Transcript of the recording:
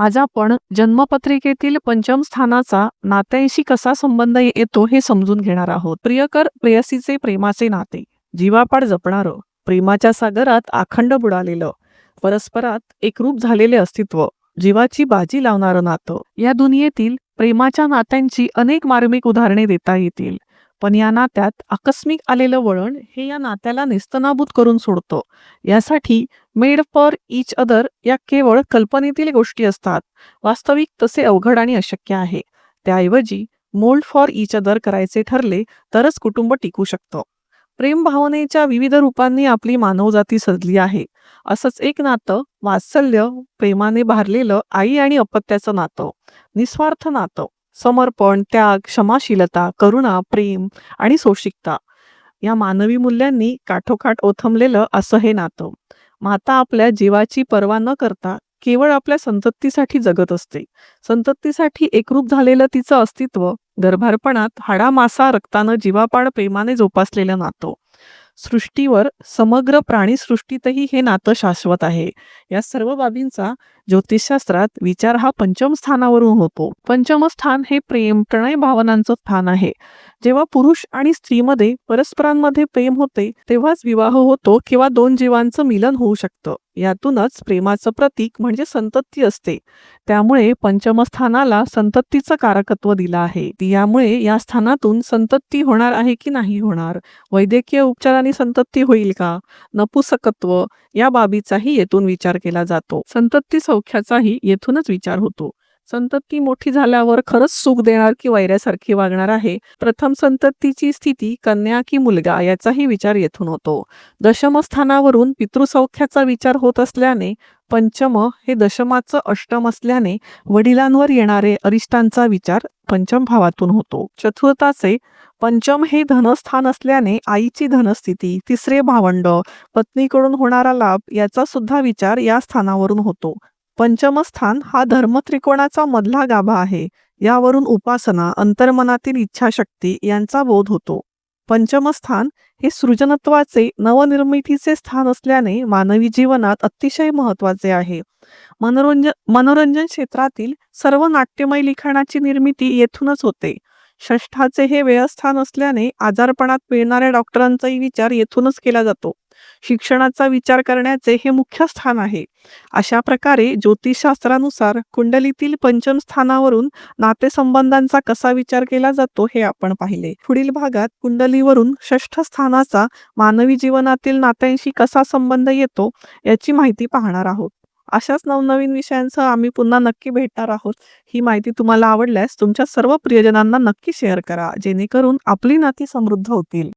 आज आपण जन्मपत्रिकेतील पंचम स्थानाचा नात्यांशी कसा संबंध येतो हे समजून घेणार आहोत. प्रियकर प्रेयसीचे प्रेमाचे नाते. जीवापाड जपणारं प्रेमाच्या सागरात आखंड बुडालेलं परस्परात एकरूप झालेले अस्तित्व जीवाची बाजी लावणारं नातं. या दुनियेतील प्रेमाच्या नात्यांची अनेक मार्मिक उदाहरणे देता येतील. पण या नात्यात आकस्मिक आलेलं वळण हे या नात्याला नेस्तनाभूत करून सोडतं. यासाठी मेड फॉर इच अदर या केवळ कल्पनेतील गोष्टी असतात. वास्तविक तसे अवघड आणि अशक्य आहे. त्याऐवजी मोल्ड फॉर इच अदर करायचे ठरले तरच कुटुंब टिकू शकतं. प्रेम भावनेच्या विविध रूपांनी आपली मानवजाती सजली आहे. असंच एक नातं वात्सल्य प्रेमाने भारलेलं आई आणि अपत्याचं नातं. निस्वार्थ नातं. समर्पण त्याग क्षमाशीलता करुणा प्रेम आणि सोशिकता. या मानवी मूल्यांनी काठोकाठ ओथंबलेलं असं हे नातं. माता आपल्या जीवाची पर्वा न करता केवळ आपल्या संततीसाठी जगत असते. संततीसाठी एकरूप झालेलं तिचं अस्तित्व गर्भारपणात हाडा मासा रक्तानं जीवापाड प्रेमाने जोपासलेलं नातं. सृष्टीवर समग्र प्राणीसृष्टीतही हे नातं शाश्वत आहे. या सर्व बाबींचा ज्योतिषशास्त्रात विचार हा पंचम स्थानावरून होतो. पंचम स्थान हे प्रेम प्रणय भावनांचं स्थान आहे. जेव्हा पुरुष आणि स्त्रीमध्ये परस्परांमध्ये प्रेम होते तेव्हाच विवाह होतो किंवा दोन जीवांचं मिलन होऊ शकतं. यातूनच प्रेमाचं प्रतीक म्हणजे संतती असते. त्यामुळे पंचमस्थानाला संततीचं कारकत्व दिलं आहे. यामुळे या स्थानातून संतती होणार आहे की नाही होणार? वैद्यकीय उपचाराने संतती होईल का? नपुसकत्व या बाबीचाही येथून विचार केला जातो. संतती सौख्याचाही येथूनच विचार होतो. संतती मोठी झाल्यावर खरंच सुख देणार की वैऱ्यासारखी वागणार आहे? प्रथम संततीची स्थिती कन्या की मुलगा याचाही विचार येथून होतो. दशमस्थानावरून पितृसौख्याचा विचार होत असल्याने पंचम हे दशमाचं अष्टम असल्याने वडिलांवर येणारे अरिष्टांचा विचार पंचम भावातून होतो. चतुर्थाचे पंचम हे धनस्थान असल्याने आईची धनस्थिती तिसरे भावंड पत्नीकडून होणारा लाभ याचा सुद्धा विचार या स्थानावरून होतो. पंचमस्थान हा धर्मत्रिकोणाचा मधला गाभा आहे. यावरून उपासना अंतर्मनातील इच्छाशक्ती यांचा बोध होतो. पंचमस्थान हे सृजनत्वाचे नवनिर्मितीचे स्थान असल्याने मानवी जीवनात अतिशय महत्त्वाचे आहे. मनोरंजन मनोरंजन क्षेत्रातील सर्व नाट्यमय लिखाणाची निर्मिती येथूनच होते. षष्ठाचे हे व्यवस्थान असल्याने आजारपणात मिळणाऱ्या डॉक्टरांचाही विचार येथूनच केला जातो. शिक्षणाचा विचार करण्याचे हे मुख्य स्थान आहे. अशा प्रकारे ज्योतिषशास्त्रानुसार कुंडलीतील पंचम स्थानावरून नातेसंबंधांचा कसा विचार केला जातो हे आपण पाहिले. पुढील भागात कुंडलीवरून षष्ठ स्थानाचा मानवी जीवनातील नात्यांशी कसा संबंध येतो याची माहिती पाहणार आहोत. अशाच नवनवीन विषयांसह आम्ही पुन्हा नक्की भेटणार आहोत. ही माहिती तुम्हाला आवडल्यास तुमच्या सर्व प्रियजनांना नक्की शेअर करा जेणेकरून आपली नाती समृद्ध होतील.